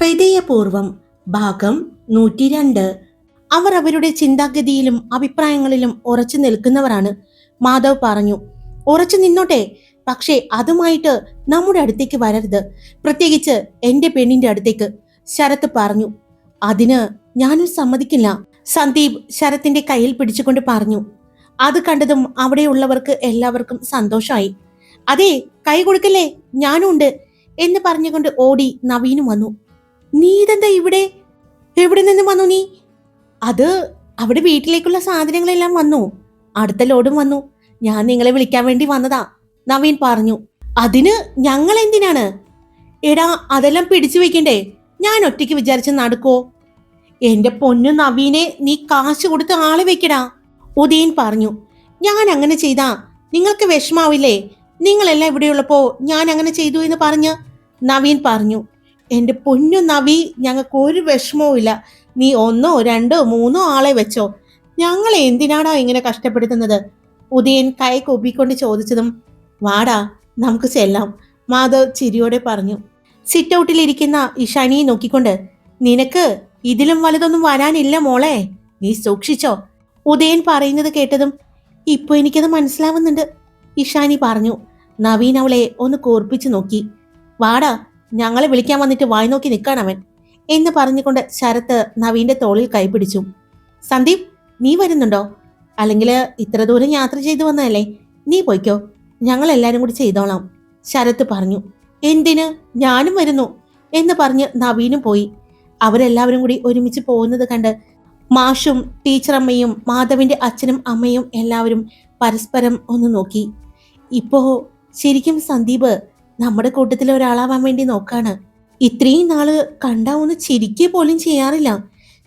ഹൃദയപൂർവം ഭാഗം നൂറ്റിരണ്ട്. അവർ അവരുടെ ചിന്താഗതിയിലും അഭിപ്രായങ്ങളിലും ഉറച്ചു നിൽക്കുന്നവരാണ്. മാധവ് പറഞ്ഞു ഉറച്ചു നിന്നോട്ടെ പക്ഷേ അതുമായിട്ട് നമ്മുടെ അടുത്തേക്ക് വരരുത്. പ്രത്യേകിച്ച് എന്റെ പെണ്ണിന്റെ അടുത്തേക്ക് ശരത്ത് പറഞ്ഞു. അതിന് ഞാനും സമ്മതിക്കില്ല സന്ദീപ് ശരത്തിന്റെ കയ്യിൽ പിടിച്ചുകൊണ്ട് പറഞ്ഞു. അത് കണ്ടതും അവിടെയുള്ളവർക്ക് എല്ലാവർക്കും സന്തോഷമായി. അതെ കൈ കൊടുക്കല്ലേ? ഞാനുണ്ട് എന്ന് പറഞ്ഞുകൊണ്ട് ഓടി നവീനും വന്നു. നീ ഇതെന്താ ഇവിടെ? എവിടെ നിന്ന് വന്നു നീ? അത് അവിടെ വീട്ടിലേക്കുള്ള സാധനങ്ങളെല്ലാം വന്നു. അടുത്ത ലോഡും വന്നു. ഞാൻ നിങ്ങളെ വിളിക്കാൻ വേണ്ടി വന്നതാ നവീൻ പറഞ്ഞു. അതിന് ഞങ്ങൾ എന്തിനാണ്? എടാ അതെല്ലാം പിടിച്ചു വെക്കണ്ടേ? ഞാൻ ഒറ്റയ്ക്ക് വിചാരിച്ച് നടക്കോ? എന്റെ പൊന്നു നവീനെ നീ കാശ് കൊടുത്ത് ആളെ വെക്കടാ ഉദയൻ പറഞ്ഞു. ഞാൻ അങ്ങനെ ചെയ്താ. നിങ്ങൾക്ക് വിഷമാവില്ലേ? നിങ്ങളെല്ലാം ഇവിടെയുള്ളപ്പോ ഞാൻ അങ്ങനെ ചെയ്തു എന്ന് പറഞ്ഞ് നവീൻ പറഞ്ഞു. എന്റെ പൊന്നു നവി ഞങ്ങൾക്ക് ഒരു വിഷമവും ഇല്ല. നീ ഒന്നോ രണ്ടോ മൂന്നോ ആളെ വെച്ചോ. ഞങ്ങൾ എന്തിനാടാ ഇങ്ങനെ കഷ്ടപ്പെടുത്തുന്നത്? ഉദയൻ കൈ കൊബിക്കൊണ്ട് ചോദിച്ചതും വാടാ നമുക്ക് ചെല്ലാം. മാധവ് ചിരിയോടെ പറഞ്ഞു. സിറ്റ് ഔട്ടിലിരിക്കുന്ന ഇഷാനിയെ നോക്കിക്കൊണ്ട് നിനക്ക് ഇതിലും വലുതൊന്നും വരാനില്ല മോളെ നീ സൂക്ഷിച്ചോ. ഉദയൻ പറയുന്നത് കേട്ടതും ഇപ്പൊ എനിക്കത് മനസ്സിലാവുന്നുണ്ട്. ഇഷാനി പറഞ്ഞു. നവീൻ അവളെ ഒന്ന് കോർപ്പിച്ചു നോക്കി. വാടാ ഞങ്ങളെ വിളിക്കാൻ വന്നിട്ട് വായി നോക്കി നിൽക്കാനവൻ എന്ന് പറഞ്ഞുകൊണ്ട് ശരത്ത് നവീന്റെ തോളിൽ കൈപിടിച്ചു സന്ദീപ് നീ വരുന്നുണ്ടോ? അല്ലെങ്കിൽ ഇത്ര ദൂരം യാത്ര ചെയ്തു വന്നതല്ലേ? നീ പോയിക്കോ. ഞങ്ങൾ കൂടി ചെയ്തോളാം. ശരത്ത് പറഞ്ഞു. എന്തിന്? ഞാനും വരുന്നു എന്ന് പറഞ്ഞ് നവീനും പോയി. അവരെല്ലാവരും കൂടി ഒരുമിച്ച് പോകുന്നത് കണ്ട് മാഷും ടീച്ചറമ്മയും മാധവിന്റെ അച്ഛനും അമ്മയും എല്ലാവരും പരസ്പരം ഒന്ന് നോക്കി. ഇപ്പോ ശരിക്കും സന്ദീപ് നമ്മുടെ കൂട്ടത്തിലെ ഒരാളാവാൻ വേണ്ടി നോക്കാണ്. ഇത്രയും നാൾ കണ്ട ഒന്ന് ചിരിക്കുക പോലും ചെയ്യാറില്ല.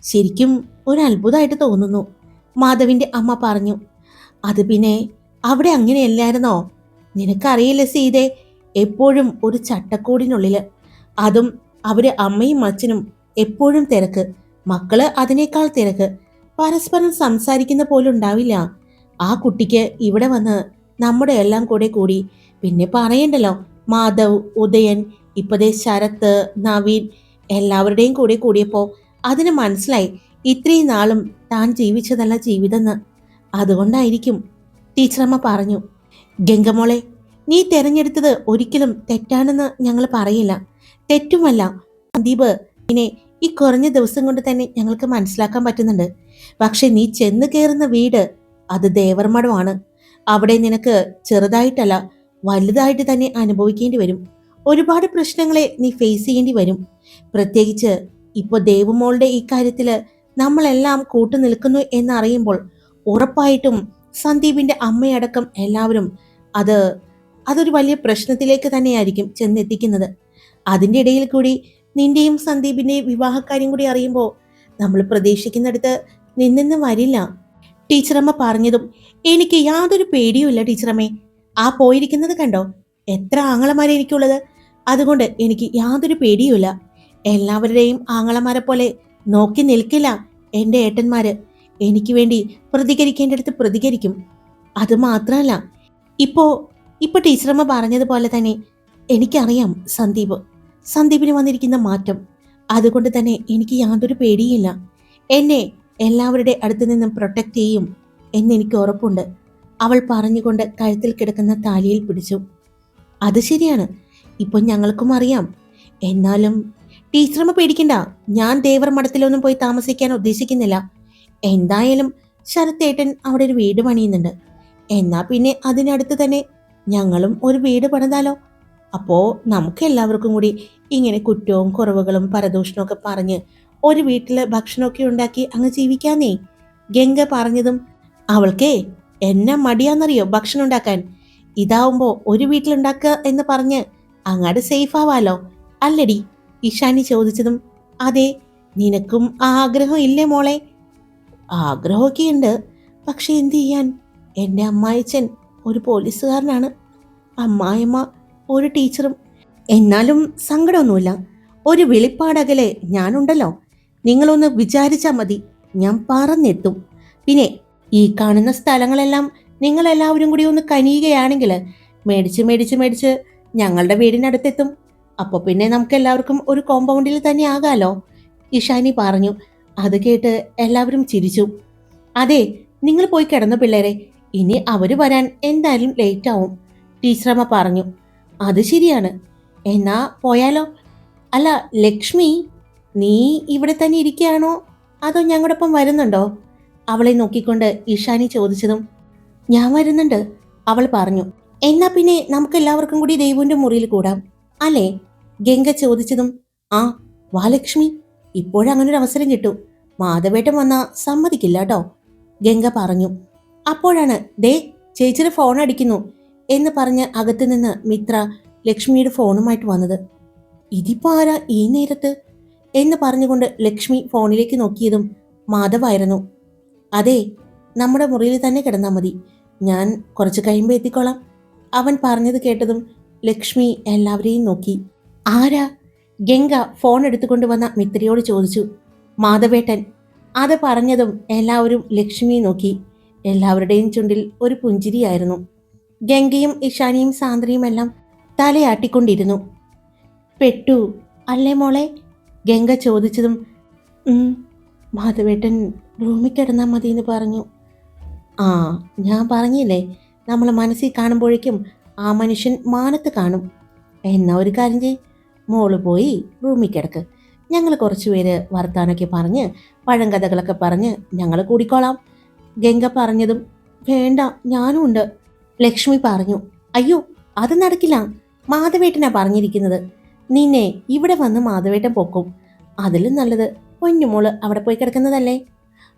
ശരിക്കും ഒരു അത്ഭുതമായിട്ട് തോന്നുന്നു. മാധവിന്റെ അമ്മ പറഞ്ഞു അത് പിന്നെ അവിടെ അങ്ങനെയല്ലായിരുന്നോ? നിനക്കറിയില്ല സീതെ എപ്പോഴും ഒരു ചട്ടക്കൂടിനുള്ളിൽ. അതും അവർ അമ്മയും അച്ഛനും എപ്പോഴും തിരക്ക്. മക്കൾ അതിനേക്കാൾ തിരക്ക്. പരസ്പരം സംസാരിക്കുന്ന പോലും ഉണ്ടാവില്ല. ആ കുട്ടിക്ക് ഇവിടെ വന്ന് നമ്മുടെ എല്ലാം കൂടെ കൂടി പിന്നെ പറയണ്ടല്ലോ? മാധവ് ഉദയൻ ഇപ്പതേ ശരത്ത് നവീൻ എല്ലാവരുടെയും കൂടെ കൂടിയപ്പോൾ അതിന് മനസ്സിലായി ഇത്രയും നാളും താൻ ജീവിച്ചതല്ല ജീവിതമെന്ന് അതുകൊണ്ടായിരിക്കും ടീച്ചറമ്മ പറഞ്ഞു ഗംഗമോളെ നീ തെരഞ്ഞെടുത്തത് ഒരിക്കലും തെറ്റാണെന്ന് ഞങ്ങൾ പറയില്ല. തെറ്റുമല്ല സന്ദീപ് ഇനെ ഈ കുറഞ്ഞ ദിവസം കൊണ്ട് തന്നെ ഞങ്ങൾക്ക് മനസ്സിലാക്കാൻ പറ്റുന്നുണ്ട്. പക്ഷെ നീ ചെന്ന് കയറുന്ന വീട് അത് ദേവർമഠമാണ്. അവിടെ നിനക്ക് ചെറുതായിട്ടല്ല വലുതായിട്ട് തന്നെ അനുഭവിക്കേണ്ടി വരും. ഒരുപാട് പ്രശ്നങ്ങളെ നീ ഫേസ് ചെയ്യേണ്ടി വരും. പ്രത്യേകിച്ച് ഇപ്പോൾ ദേവമോളുടെ ഈ കാര്യത്തിൽ നമ്മളെല്ലാം കൂട്ടു നിൽക്കുന്നു എന്നറിയുമ്പോൾ ഉറപ്പായിട്ടും സന്ദീപിന്റെ അമ്മയടക്കം എല്ലാവരും അത് അതൊരു വലിയ പ്രശ്നത്തിലേക്ക് തന്നെയായിരിക്കും ചെന്നെത്തിക്കുന്നത്. അതിന്റെ ഇടയിൽ കൂടി നിന്റെയും സന്ദീപിന്റെയും വിവാഹക്കാര്യം കൂടി അറിയുമ്പോൾ നമ്മൾ പ്രതീക്ഷിക്കുന്നിടത്ത് നിന്നെന്ന് വരില്ല. ടീച്ചറമ്മ പറഞ്ഞതും എനിക്ക് യാതൊരു പേടിയുമില്ല ടീച്ചറമ്മേ. ആ പോയിരിക്കുന്നത് കണ്ടോ? എത്ര ആങ്ങളമാരെ എനിക്കുള്ളത്? അതുകൊണ്ട് എനിക്ക് യാതൊരു പേടിയുമില്ല. എല്ലാവരുടെയും ആങ്ങളമാരെ പോലെ നോക്കി നിൽക്കില്ല എന്റെ ഏട്ടന്മാര്. എനിക്ക് വേണ്ടി പ്രതികരിക്കേണ്ടടുത്ത് പ്രതികരിക്കും. അത് മാത്രമല്ല ഇപ്പോ ഇപ്പൊ ടീച്ചറമ്മ പറഞ്ഞതുപോലെ തന്നെ എനിക്കറിയാം സന്ദീപ്. സന്ദീപിന് വന്നിരിക്കുന്ന മാറ്റം. അതുകൊണ്ട് തന്നെ എനിക്ക് യാതൊരു പേടിയില്ല. എന്നെ എല്ലാവരുടെ അടുത്ത് നിന്നും പ്രൊട്ടക്റ്റ് ചെയ്യും എന്നെനിക്ക് ഉറപ്പുണ്ട്. അവൾ പറഞ്ഞുകൊണ്ട് കഴുത്തിൽ കിടക്കുന്ന താലിയിൽ പിടിച്ചു. അത് ശരിയാണ്. ഇപ്പൊ ഞങ്ങൾക്കും അറിയാം. എന്നാലും ടീച്ചറമ്മ പേടിക്കണ്ട. ഞാൻ ദേവർ മഠത്തിലൊന്നും പോയി താമസിക്കാൻ ഉദ്ദേശിക്കുന്നില്ല. എന്തായാലും ശരത്തേട്ടൻ അവിടെ ഒരു വീട് പണിയുന്നുണ്ട്. എന്നാ പിന്നെ അതിനടുത്ത് തന്നെ ഞങ്ങളും ഒരു വീട് പണിതാലോ? അപ്പോ നമുക്ക് എല്ലാവർക്കും കൂടി ഇങ്ങനെ കുറ്റവും കുറവുകളും പരദൂഷണവും ഒക്കെ പറഞ്ഞ് ഒരു വീട്ടിൽ ഭക്ഷണമൊക്കെ ഉണ്ടാക്കി അങ്ങ് ജീവിക്കാന്നേ. ഗംഗ പറഞ്ഞതും അവൾക്കേ എന്നെ മടിയാന്നറിയോ ഭക്ഷണം ഉണ്ടാക്കാൻ? ഇതാവുമ്പോ ഒരു വീട്ടിലുണ്ടാക്കുക എന്ന് പറഞ്ഞ് അങ്ങാട് സേഫ് ആവാലോ? അല്ലടി ഇഷാനി ചോദിച്ചതും അതെ നിനക്കും ആ ആഗ്രഹം ഇല്ലേ മോളെ? ആഗ്രഹമൊക്കെ ഉണ്ട് പക്ഷെ എന്തു ചെയ്യാൻ? എന്റെ അമ്മായിച്ചൻ ഒരു പോലീസുകാരനാണ്. അമ്മായിമ്മ ഒരു ടീച്ചറും. എന്നാലും സങ്കടമൊന്നുമില്ല. ഒരു വെളിപ്പാടകലെ ഞാനുണ്ടല്ലോ. നിങ്ങളൊന്ന് വിചാരിച്ചാൽ മതി ഞാൻ പറന്നെത്തും പിന്നെ ഈ കാണുന്ന സ്ഥലങ്ങളെല്ലാം നിങ്ങളെല്ലാവരും കൂടി ഒന്ന് കനിയുകയാണെങ്കിൽ മേടിച്ച് മേടിച്ച് മേടിച്ച് ഞങ്ങളുടെ വീടിനടുത്തെത്തും. അപ്പോൾ പിന്നെ നമുക്ക് എല്ലാവർക്കും ഒരു കോമ്പൗണ്ടിൽ തന്നെ ആകാലോ? ഇഷാനി പറഞ്ഞു. അത് കേട്ട് എല്ലാവരും ചിരിച്ചു. അതെ നിങ്ങൾ പോയി കിടന്നു പിള്ളേരെ. ഇനി അവർ വരാൻ എന്തായാലും ലേറ്റ് ആവും. ടീച്ചറമ്മ പറഞ്ഞു. അത് ശരിയാണ്. എന്നാ പോയാലോ? അല്ല ലക്ഷ്മി നീ ഇവിടെ തന്നെ ഇരിക്കുകയാണോ? അതോ ഞങ്ങളോടൊപ്പം വരുന്നുണ്ടോ? അവളെ നോക്കിക്കൊണ്ട് ഇഷാനി ചോദിച്ചതും ഞാൻ വരുന്നുണ്ട് അവൾ പറഞ്ഞു. എന്നാ പിന്നെ നമുക്ക് എല്ലാവർക്കും കൂടി ദൈവന്റെ മുറിയിൽ കൂടാം അല്ലേ? ഗംഗ ചോദിച്ചതും ആ വാ ലക്ഷ്മി. ഇപ്പോഴങ്ങനൊരു അവസരം കിട്ടും. മാധവേട്ടൻ വന്നാ സമ്മതിക്കില്ല കേട്ടോ ഗംഗ പറഞ്ഞു. അപ്പോഴാണ് ദേ ചേച്ചിയുടെ ഫോൺ അടിക്കുന്നു എന്ന് പറഞ്ഞ് അകത്തു നിന്ന് മിത്ര ലക്ഷ്മിയുടെ ഫോണുമായിട്ട് വന്നത്. ഇതിപ്പോ ആരാ ഈ നേരത്ത്? എന്ന് പറഞ്ഞുകൊണ്ട് ലക്ഷ്മി ഫോണിലേക്ക് നോക്കിയതും മാധവായിരുന്നു അതെ നമ്മുടെ മുറിയിൽ തന്നെ കിടന്നാൽ മതി. ഞാൻ കുറച്ച് കഴിയുമ്പോൾ എത്തിക്കോളാം. അവൻ പറഞ്ഞത് കേട്ടതും ലക്ഷ്മി എല്ലാവരെയും നോക്കി. ആരാ? ഗംഗ ഫോൺ എടുത്തുകൊണ്ട് വന്ന മിത്രയോട് ചോദിച്ചു. മാധവേട്ടൻ. അത് പറഞ്ഞതും എല്ലാവരും ലക്ഷ്മിയെ നോക്കി. എല്ലാവരുടെയും ചുണ്ടിൽ ഒരു പുഞ്ചിരിയായിരുന്നു. ഗംഗയും ഇഷാനിയും സാന്ദ്രയും എല്ലാം തലയാട്ടിക്കൊണ്ടിരുന്നു. പെട്ടു. അല്ലേ മോളെ? ഗംഗ ചോദിച്ചതും "ഉം, മാധവേട്ടൻ റൂമിൽ കിടന്നാൽ മതി എന്ന് പറഞ്ഞു. ആ ഞാൻ പറഞ്ഞില്ലേ നമ്മൾ മനസ്സിൽ കാണുമ്പോഴേക്കും ആ മനുഷ്യൻ മാനത്ത് കാണും. എന്നാ ഒരു കാര്യം ചെയ് മോൾ പോയി റൂമിൽ കിടക്ക്. ഞങ്ങൾ കുറച്ച് പേര് വർത്താനൊക്കെ പറഞ്ഞ് പഴങ്കഥകളൊക്കെ പറഞ്ഞ് ഞങ്ങൾ കൂടിക്കോളാം. ഗംഗ പറഞ്ഞതും വേണ്ട ഞാനും ഉണ്ട്. ലക്ഷ്മി പറഞ്ഞു അയ്യോ അത് നടക്കില്ല. മാധവേട്ടനാ പറഞ്ഞിരിക്കുന്നത്. നിന്നെ ഇവിടെ വന്ന് മാധവേട്ടൻ പൊക്കും. അതിലും നല്ലത് പൊന്നുമോൾ അവിടെ പോയി കിടക്കുന്നതല്ലേ?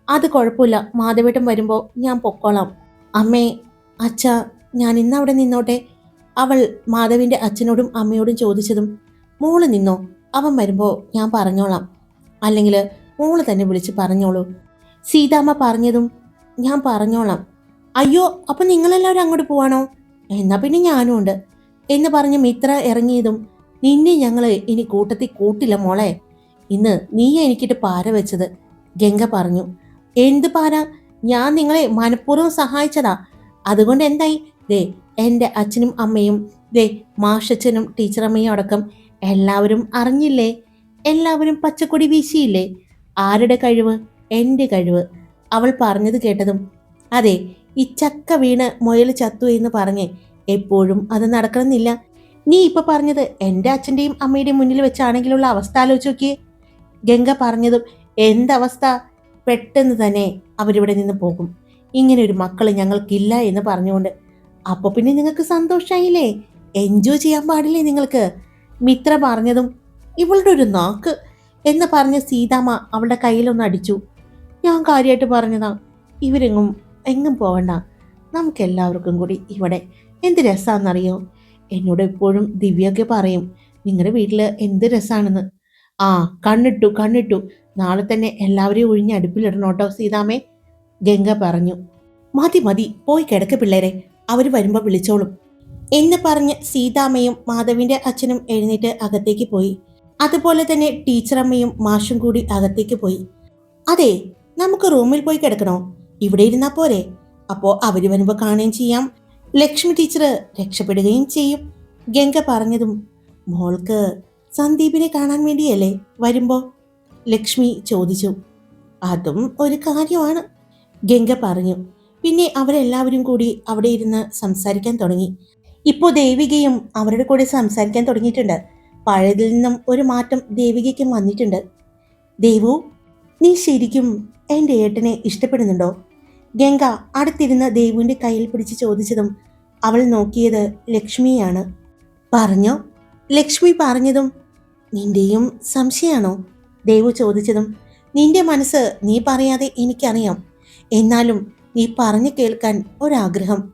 അത് കുഴപ്പമില്ല. മാധവേട്ടൻ വരുമ്പോൾ ഞാൻ പൊക്കോളാം. അമ്മേ അച്ഛ ഞാൻ ഇന്ന് അവിടെ നിന്നോട്ടെ. അവൾ മാധവിന്റെ അച്ഛനോടും അമ്മയോടും ചോദിച്ചതും മോൾ നിന്നോ? അവൻ വരുമ്പോൾ ഞാൻ പറഞ്ഞോളാം. അല്ലെങ്കിൽ മോൾ തന്നെ വിളിച്ച് പറഞ്ഞോളൂ. സീതാമ്മ പറഞ്ഞതും ഞാൻ പറഞ്ഞോളാം. അയ്യോ അപ്പം നിങ്ങളെല്ലാവരും അങ്ങോട്ട് പോവാണോ? എന്നാൽ പിന്നെ ഞാനും ഉണ്ട്. എന്ന് പറഞ്ഞ് മിത്ര ഇറങ്ങിയതും നിന്നെ ഞങ്ങൾ ഇനി കൂട്ടത്തിൽ കൂട്ടില്ല മോളെ. ഇന്ന് നീ എനിക്കിട്ട് പാര വെച്ചത്. ഗംഗ പറഞ്ഞു എന്ത് പാര? ഞാൻ നിങ്ങളെ മനഃപൂർവം സഹായിച്ചതാ. അതുകൊണ്ട് എന്തായി? ദേ എന്റെ അച്ഛനും അമ്മയും ദേ മാഷച്ചനും ടീച്ചറമ്മയും അടക്കം എല്ലാവരും അറിഞ്ഞില്ലേ? എല്ലാവരും പച്ചക്കൊടി വീശിയില്ലേ? ആരുടെ കഴിവ്? എന്റെ കഴിവ്. അവൾ പറഞ്ഞത് കേട്ടതും അതെ ഈ ചക്ക വീണ് മുയൽ ചത്തു എന്ന് പറഞ്ഞ് എപ്പോഴും അത് നടക്കണമെന്നില്ല. നീ ഇപ്പൊ പറഞ്ഞത് എന്റെ അച്ഛന്റെയും അമ്മയുടെയും മുന്നിൽ വെച്ചാണെങ്കിലുള്ള അവസ്ഥ ആലോചിച്ച് നോക്കിയേ. ഗംഗ പറഞ്ഞതും എന്തവസ്ഥ? പെട്ടെന്ന് തന്നെ അവരിവിടെ നിന്ന് പോകും. ഇങ്ങനെ ഒരു മക്കൾ ഞങ്ങൾക്കില്ല എന്ന് പറഞ്ഞുകൊണ്ട് അപ്പോൾ പിന്നെ നിങ്ങൾക്ക് സന്തോഷമായില്ലേ എൻജോയ് ചെയ്യാൻ പാടില്ലേ നിങ്ങൾക്ക്? മിത്ര പറഞ്ഞതും ഇവളുടെ ഒരു നാക്ക് എന്ന് പറഞ്ഞ് സീതാമ്മ അവളുടെ കയ്യിലൊന്ന് അടിച്ചു. ഞാൻ കാര്യമായിട്ട് പറഞ്ഞതാ ഇവരെങ്ങും എങ്ങും പോവണ്ട. നമുക്ക് എല്ലാവർക്കും കൂടി ഇവിടെ എന്ത് രസമാണെന്നറിയോ എന്നോട് എപ്പോഴും ദിവ്യൊക്കെ പറയും നിങ്ങളുടെ വീട്ടിൽ എന്ത് രസാണെന്ന്? ആ കണ്ണിട്ടു കണ്ണിട്ടു. നാളെ തന്നെ എല്ലാവരെയും ഒഴിഞ്ഞ് അടുപ്പിലിടണം കേട്ടോ സീതാമേ ഗംഗ പറഞ്ഞു. മതി മതി പോയി കിടക്ക പിള്ളേരെ. അവർ വരുമ്പോൾ വിളിച്ചോളും. എന്ന് പറഞ്ഞ് സീതാമ്മയും മാധവിന്റെ അച്ഛനും എഴുന്നേറ്റ് അകത്തേക്ക് പോയി. അതുപോലെ തന്നെ ടീച്ചറമ്മയും മാഷും കൂടി അകത്തേക്ക് പോയി. അതെ നമുക്ക് റൂമിൽ പോയി കിടക്കണോ? ഇവിടെ ഇരുന്നാൽ പോരെ. അപ്പോൾ അവർ വരുമ്പോൾ കാണുകയും ചെയ്യാം. ലക്ഷ്മി ടീച്ചർ രക്ഷപ്പെടുകയും ചെയ്യും. ഗംഗ പറഞ്ഞതും മോൾക്ക് സന്ദീപിനെ കാണാൻ വേണ്ടിയല്ലേ വരുമ്പോ? ലക്ഷ്മി ചോദിച്ചു. അതും ഒരു കാര്യമാണ്. ഗംഗ പറഞ്ഞു. പിന്നെ അവരെല്ലാവരും കൂടി അവിടെ ഇരുന്ന് സംസാരിക്കാൻ തുടങ്ങി. ഇപ്പോൾ ദേവികയും അവരുടെ കൂടെ സംസാരിക്കാൻ തുടങ്ങിയിട്ടുണ്ട്. പഴയതിൽ നിന്നും ഒരു മാറ്റം ദേവികയ്ക്കും വന്നിട്ടുണ്ട്. ദേവു നീ ശരിക്കും എന്റെ ഏട്ടനെ ഇഷ്ടപ്പെടുന്നുണ്ടോ? ഗംഗ അടുത്തിരുന്ന ദേവുവിന്റെ കയ്യിൽ പിടിച്ച് ചോദിച്ചതും അവൾ നോക്കിയത് ലക്ഷ്മിയാണ്. പറഞ്ഞോ. ലക്ഷ്മി പറഞ്ഞതും നിന്റെയും സംശയമാണോ ദേവു ചോദിച്ചതും നിന്റെ മനസ്സ് നീ പറയാതെ എനിക്കറിയാം. എന്നാലും നീ പറഞ്ഞു കേൾക്കാൻ ഒരാഗ്രഹം.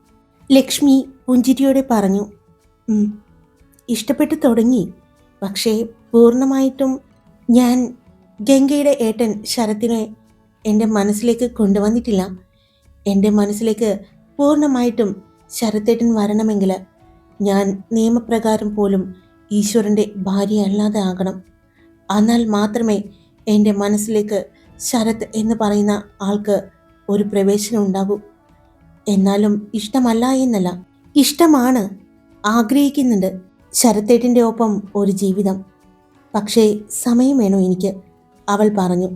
ലക്ഷ്മി പുഞ്ചിരിയോടെ പറഞ്ഞു "ഉം, ഇഷ്ടപ്പെട്ടു തുടങ്ങി. പക്ഷേ പൂർണമായിട്ടും ഞാൻ ഗംഗയുടെ ഏട്ടൻ ശരത്തിനെ എന്റെ മനസ്സിലേക്ക് കൊണ്ടുവന്നിട്ടില്ല. എന്റെ മനസ്സിലേക്ക് പൂർണമായിട്ടും ശരത്തേട്ടൻ വരണമെങ്കിൽ ഞാൻ നിയമപ്രകാരം പോലും ഈശ്വരന്റെ ഭാര്യ അല്ലാതെ ആകണം. എന്നാൽ മാത്രമേ എന്റെ മനസ്സിലേക്ക് ശരത് എന്ന് പറയുന്ന ആൾക്ക് ഒരു പ്രവേശനം ഉണ്ടാകൂ. എന്നാലും ഇഷ്ടമല്ല എന്നല്ല. ഇഷ്ടമാണ് ആഗ്രഹിക്കുന്നുണ്ട് ശരത്തേട്ടിന്റെ ഒപ്പം ഒരു ജീവിതം. പക്ഷേ സമയം വേണോ എനിക്ക്? അവൾ പറഞ്ഞു.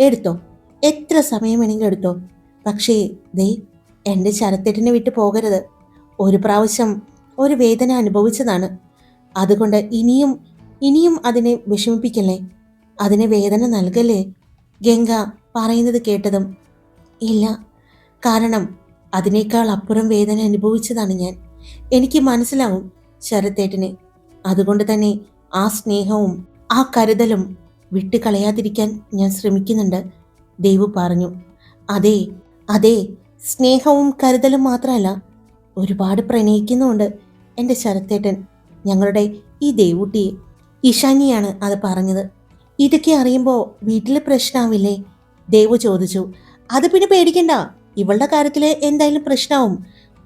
എടുത്തോ. എത്ര സമയം വേണമെങ്കിലും എടുത്തോ. പക്ഷേ ദേ എന്റെ ശരത്തേട്ടിനെ വിട്ടു പോകരുത്. ഒരു പ്രാവശ്യം ഒരു വേദന അനുഭവിച്ചതാണ്. അതുകൊണ്ട് ഇനിയും ഇനിയും അതിനെ വിഷമിപ്പിക്കല്ലേ? അതിനെ വേദന നൽകല്ലേ? ഗംഗ പറയുന്നത് കേട്ടതും ഇല്ല കാരണം അതിനേക്കാൾ അപ്പുറം വേദന അനുഭവിച്ചതാണ് ഞാൻ. എനിക്ക് മനസ്സിലാവും ശരത്തേട്ടനെ. അതുകൊണ്ട് തന്നെ ആ സ്നേഹവും ആ കരുതലും വിട്ടുകളയാതിരിക്കാൻ ഞാൻ ശ്രമിക്കുന്നുണ്ട് ദേവു പറഞ്ഞു. അതെ അതെ സ്നേഹവും കരുതലും മാത്രമല്ല ഒരുപാട് പ്രണയിക്കുന്നുമുണ്ട് എന്റെ ശരത്തേട്ടൻ. ഞങ്ങളുടെ ഈ ദേവുട്ടിയെ ഇഷാനിയാണ് അത് പറഞ്ഞത്. ഇതൊക്കെ അറിയുമ്പോൾ വീട്ടിൽ പ്രശ്നമാവില്ലേ ദേവു ചോദിച്ചു. അത് പിന്നെ പേടിക്കണ്ട. ഇവളുടെ കാര്യത്തിൽ എന്തായാലും പ്രശ്നമാവും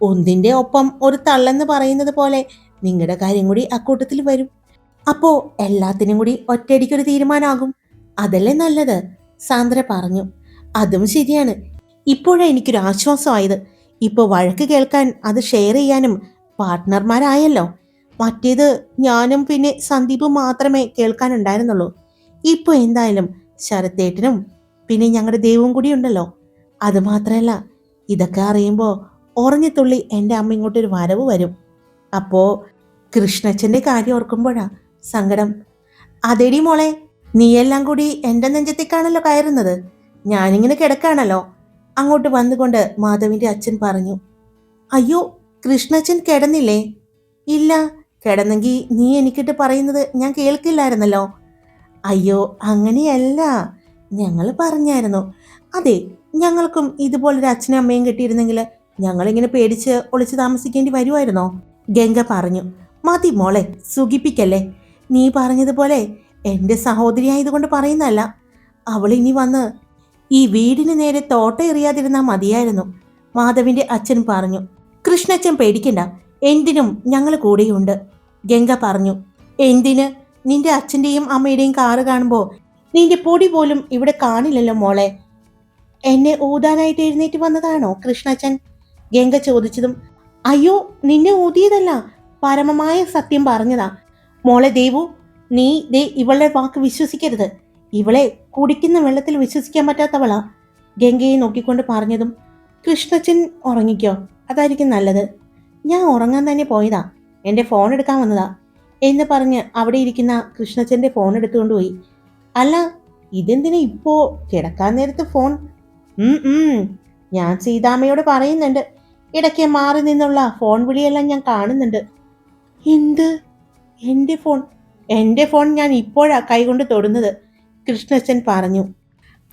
ഒന്നിന്റെ ഒപ്പം ഒരു തള്ളെന്ന് പറയുന്നത് പോലെ നിങ്ങളുടെ കാര്യം കൂടി അക്കൂട്ടത്തിൽ വരും. അപ്പോൾ എല്ലാത്തിനും കൂടി ഒറ്റയടിക്കൊരു തീരുമാനമാകും അതല്ലേ നല്ലത്? സാന്ദ്ര പറഞ്ഞു. അതും ശരിയാണ്. ഇപ്പോഴാണ് എനിക്കൊരു ആശ്വാസമായത് ഇപ്പോൾ വഴക്ക് കേൾക്കാൻ അത് ഷെയർ ചെയ്യാനും പാർട്ട്ണർമാരായല്ലോ മറ്റേത് ഞാനും പിന്നെ സന്ദീപും മാത്രമേ കേൾക്കാനുണ്ടായിരുന്നുള്ളൂ. ഇപ്പോൾ എന്തായാലും ശരത്തേട്ടനും പിന്നെ ഞങ്ങളുടെ ദൈവവും കൂടി ഉണ്ടല്ലോ. അത് മാത്രമല്ല ഇതൊക്കെ അറിയുമ്പോൾ ഉറഞ്ഞത്തുള്ളി എന്റെ അമ്മ ഇങ്ങോട്ടൊരു വരവ് വരും. അപ്പോൾ കൃഷ്ണച്ചന്റെ കാര്യം ഓർക്കുമ്പോഴാ സങ്കടം. അതെടി മോളെ നീയെല്ലാം കൂടി എന്റെ നെഞ്ചത്തേക്കാണല്ലോ കയറുന്നത്. ഞാനിങ്ങനെ കിടക്കാണല്ലോ. അങ്ങോട്ട് വന്നുകൊണ്ട് മാധവിന്റെ അച്ഛൻ പറഞ്ഞു അയ്യോ കൃഷ്ണച്ചൻ കിടന്നില്ലേ? ഇല്ല കിടന്നെങ്കിൽ നീ എനിക്കിട്ട് പറയുന്നത് ഞാൻ കേൾക്കില്ലായിരുന്നല്ലോ. അയ്യോ അങ്ങനെയല്ല. ഞങ്ങൾ പറഞ്ഞായിരുന്നു. അതെ ഞങ്ങൾക്കും ഇതുപോലൊരു അച്ഛനും അമ്മയും കിട്ടിയിരുന്നെങ്കിൽ ഞങ്ങളിങ്ങനെ പേടിച്ച് ഒളിച്ച് താമസിക്കേണ്ടി വരുമായിരുന്നോ ഗംഗ പറഞ്ഞു. മതി മോളെ സുഖിപ്പിക്കല്ലേ? നീ പറഞ്ഞതുപോലെ എന്റെ സഹോദരി ആയതുകൊണ്ട് പറയുന്നതല്ല. അവൾ ഇനി വന്ന് ഈ വീടിന് നേരെ തോട്ട എറിയാതിരുന്നാൽ മതിയായിരുന്നു. മാധവിന്റെ അച്ഛൻ പറഞ്ഞു. കൃഷ്ണച്ചൻ പേടിക്കണ്ട എന്തിനും ഞങ്ങൾ കൂടെയുണ്ട്. ഗംഗ പറഞ്ഞു എന്തിന്? നിന്റെ അച്ഛന്റെയും അമ്മയുടെയും കാറ് കാണുമ്പോൾ നിന്റെ പൊടി പോലും ഇവിടെ കാണില്ലല്ലോ മോളെ. എന്നെ ഊതാനായിട്ട് എഴുന്നേറ്റ് വന്നതാണോ കൃഷ്ണച്ചൻ? ഗംഗ ചോദിച്ചതും അയ്യോ നിന്നെ ഊതിയതല്ല. പരമമായ സത്യം പറഞ്ഞതാ. മോളെ ദേവു നീ ദേ ഇവളുടെ വാക്ക് വിശ്വസിക്കരുത്. ഇവളെ കുടിക്കുന്ന വെള്ളത്തിൽ വിശ്വസിക്കാൻ പറ്റാത്തവളാ. ഗംഗയെ നോക്കിക്കൊണ്ട് പറഞ്ഞതും കൃഷ്ണച്ചൻ ഉറങ്ങിക്കോ. അതായിരിക്കും നല്ലത്. ഞാൻ ഉറങ്ങാൻ തന്നെ പോയതാ. എന്റെ ഫോൺ എടുക്കാൻ വന്നതാ. എന്ന് പറഞ്ഞ് അവിടെ ഇരിക്കുന്ന കൃഷ്ണച്ചന്റെ ഫോൺ എടുത്തുകൊണ്ട് പോയി. അല്ല ഇതെന്തിനാ ഇപ്പോ കിടക്കാൻ നേരത്ത് ഫോൺ ഞാൻ സീതാമ്മയോട് പറയുന്നുണ്ട്. ഇടയ്ക്ക് മാറി നിന്നുള്ള ഫോൺ വിളിയെല്ലാം ഞാൻ കാണുന്നുണ്ട്. എന്ത്? എന്റെ ഫോൺ എന്റെ ഫോൺ ഞാൻ ഇപ്പോഴാ കൈകൊണ്ട് തൊടുന്നത് കൃഷ്ണച്ചൻ പറഞ്ഞു.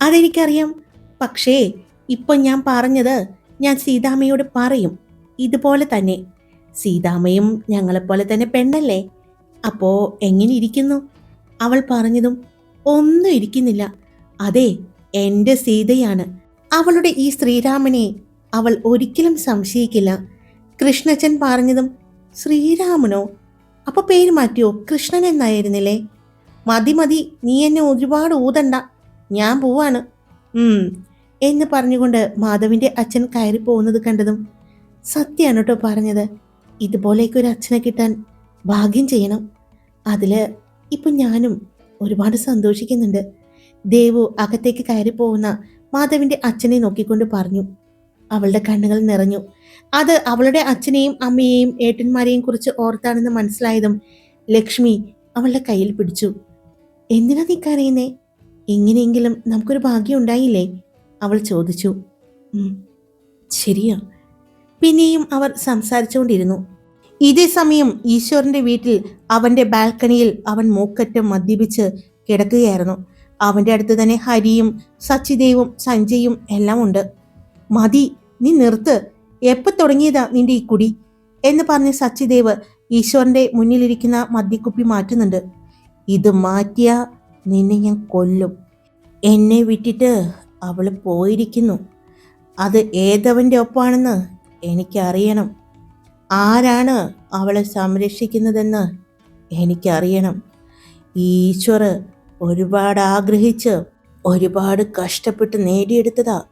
അതെനിക്കറിയാം. പക്ഷേ ഇപ്പം ഞാൻ പറഞ്ഞത് ഞാൻ സീതാമ്മയോട് പറയും. ഇതുപോലെ തന്നെ. സീതാമ്മയും ഞങ്ങളെപ്പോലെ തന്നെ പെണ്ണല്ലേ? അപ്പോ എങ്ങനെ ഇരിക്കുന്നു? അവൾ പറഞ്ഞതും ഒന്നും ഇരിക്കുന്നില്ല. അതെ എന്റെ സീതയാണ്. അവളുടെ ഈ ശ്രീരാമനെ അവൾ ഒരിക്കലും സംശയിക്കില്ല. കൃഷ്ണച്ചൻ പറഞ്ഞതും ശ്രീരാമനോ? അപ്പൊ പേര് മാറ്റിയോ? കൃഷ്ണൻ എന്നായിരുന്നില്ലേ? മതി മതി നീ എന്നെ ഒരുപാട് ഊതണ്ട. ഞാൻ പോവാണ്. എന്ന് പറഞ്ഞുകൊണ്ട് മാധവിന്റെ അച്ഛൻ കയറി പോകുന്നത് കണ്ടതും സത്യമാണ് കേട്ടോ പറഞ്ഞത്. ഇതുപോലെയൊക്കെ ഒരു അച്ഛനെ കിട്ടാൻ ഭാഗ്യം ചെയ്യണം. അതിൽ ഇപ്പം ഞാനും ഒരുപാട് സന്തോഷിക്കുന്നുണ്ട്. ദേവു അകത്തേക്ക് കയറി പോകുന്ന മാധവിന്റെ അച്ഛനെ നോക്കിക്കൊണ്ട് പറഞ്ഞു. അവളുടെ കണ്ണുകൾ നിറഞ്ഞു. അത് അവളുടെ അച്ഛനെയും അമ്മയെയും ഏട്ടന്മാരെയും കുറിച്ച് ഓർത്താണെന്ന് മനസ്സിലായതും ലക്ഷ്മി അവളുടെ കയ്യിൽ പിടിച്ചു. എന്തിനാ നീ കരയുന്നേ? എങ്ങനെയെങ്കിലും നമുക്കൊരു ഭാഗ്യം ഉണ്ടായില്ലേ? അവൾ ചോദിച്ചു. "ഉം, ശരിയാ. പിന്നെയും അവർ സംസാരിച്ചുകൊണ്ടിരുന്നു. ഇതേ സമയം ഈശ്വരന്റെ വീട്ടിൽ അവന്റെ ബാൽക്കണിയിൽ അവൻ മൂക്കറ്റം മദ്യപിച്ച് കിടക്കുകയായിരുന്നു. അവന്റെ അടുത്ത് തന്നെ ഹരിയും സച്ചിദേവും സഞ്ജയും എല്ലാം ഉണ്ട്. മതി നീ നിർത്ത്. എപ്പോ തുടങ്ങിയതാ നിന്റെ ഈ കുടി? എന്ന് പറഞ്ഞ് സച്ചിദേവ് ഈശ്വരന്റെ മുന്നിലിരിക്കുന്ന മദ്യക്കുപ്പി മാറ്റുന്നുണ്ട്. ഇത് മാറ്റിയ നിന്നെ ഞാൻ കൊല്ലും. എന്നെ വിട്ടിട്ട് അവൾ പോയിരിക്കുന്നു. അത് ഏതവന്റെ ഒപ്പാണെന്ന് എനിക്കറിയണം. ആരാണ് അവളെ സംരക്ഷിക്കുന്നതെന്ന് എനിക്കറിയണം. ഈശ്വർ ഒരുപാട് ആഗ്രഹിച്ച് ഒരുപാട് കഷ്ടപ്പെട്ട് നേടിയെടുത്തതാ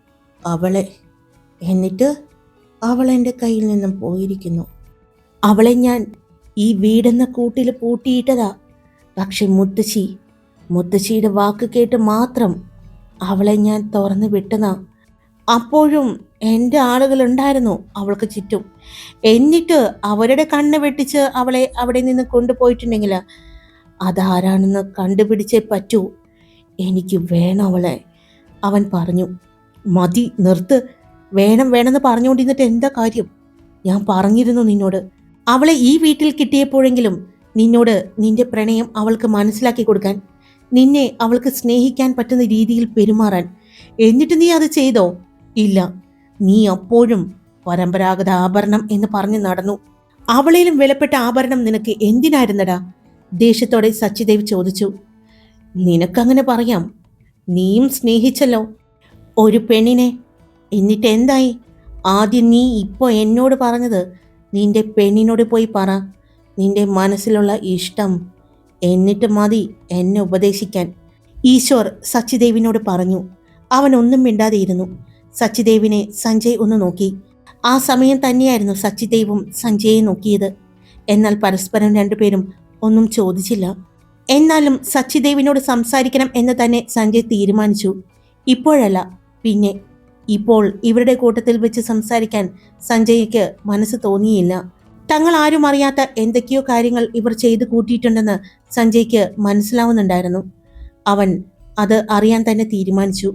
അവളെ. എന്നിട്ട് അവൾ എന്റെ കയ്യിൽ നിന്നും പോയിരിക്കുന്നു. അവളെ ഞാൻ ഈ വീടെന്ന കൂട്ടിൽ പൂട്ടിയിട്ടതാ. പക്ഷെ മുത്തശ്ശി മുത്തശ്ശിയുടെ വാക്ക് കേട്ട് മാത്രം അവളെ ഞാൻ തുറന്നു വിട്ടതാ. അപ്പോഴും എന്റെ ആളുകളുണ്ടായിരുന്നു അവൾക്ക് ചുറ്റും. എന്നിട്ട് അവരുടെ കണ്ണ് വെട്ടിച്ച് അവളെ അവിടെ നിന്ന് കൊണ്ടുപോയിട്ടുണ്ടെങ്കിൽ അതാരാണെന്ന് കണ്ടുപിടിച്ചേ പറ്റൂ. എനിക്ക് വേണം അവളെ. അവൻ പറഞ്ഞു മതി നിർത്ത്. വേണം വേണമെന്ന് പറഞ്ഞുകൊണ്ടിരുന്നിട്ട് എന്താ കാര്യം? ഞാൻ പറഞ്ഞിരുന്നു നിന്നോട്. അവളെ ഈ വീട്ടിൽ കിട്ടിയപ്പോഴെങ്കിലും നിന്നോട് നിന്റെ പ്രണയം അവൾക്ക് മനസ്സിലാക്കി കൊടുക്കാൻ നിന്നെ അവൾക്ക് സ്നേഹിക്കാൻ പറ്റുന്ന രീതിയിൽ പെരുമാറാൻ. എന്നിട്ട് നീ അത് ചെയ്തോ? ഇല്ല. നീ അപ്പോഴും പരമ്പരാഗത ആഭരണം എന്ന് പറഞ്ഞു നടന്നു. അവളിലും വിലപ്പെട്ട ആഭരണം നിനക്ക് എന്തിനായിരുന്നടാ? ദേഷ്യത്തോടെ സച്ചിദേവ് ചോദിച്ചു. നിനക്കങ്ങനെ പറയാം. നീയും സ്നേഹിച്ചല്ലോ. ഒരു പെണ്ണിനെ എന്നിട്ട് എന്തായി? ആദ്യം നീ ഇപ്പോൾ എന്നോട് പറഞ്ഞത് നിന്റെ പെണ്ണിനോട് പോയി പറ. നിന്റെ മനസ്സിലുള്ള ഇഷ്ടം എന്നിട്ട് മതി എന്നെ ഉപദേശിക്കാൻ. ഈശ്വർ സച്ചിദേവിനോട് പറഞ്ഞു. അവൻ ഒന്നും മിണ്ടാതെയിരുന്നു സച്ചിദേവിനെ സഞ്ജയ് ഒന്ന് നോക്കി. ആ സമയം തന്നെയായിരുന്നു സച്ചിദേവും സഞ്ജയെ നോക്കിയത്. എന്നാൽ പരസ്പരം രണ്ടുപേരും ഒന്നും ചോദിച്ചില്ല. എന്നാലും സച്ചിദേവിനോട് സംസാരിക്കണം എന്ന് തന്നെ സഞ്ജയ് തീരുമാനിച്ചു. ഇപ്പോഴല്ല പിന്നെ ഇപ്പോൾ ഇവരുടെ കൂട്ടത്തിൽ വെച്ച് സംസാരിക്കാൻ സഞ്ജയ്ക്ക് മനസ്സ് തോന്നിയില്ല. തങ്ങൾ ആരും അറിയാത്ത എന്തൊക്കെയോ കാര്യങ്ങൾ ഇവർ ചെയ്തു കൂട്ടിയിട്ടുണ്ടെന്ന് സഞ്ജയ്ക്ക് മനസ്സിലാവുന്നുണ്ടായിരുന്നു. അവൻ അത് അറിയാൻ തന്നെ തീരുമാനിച്ചു.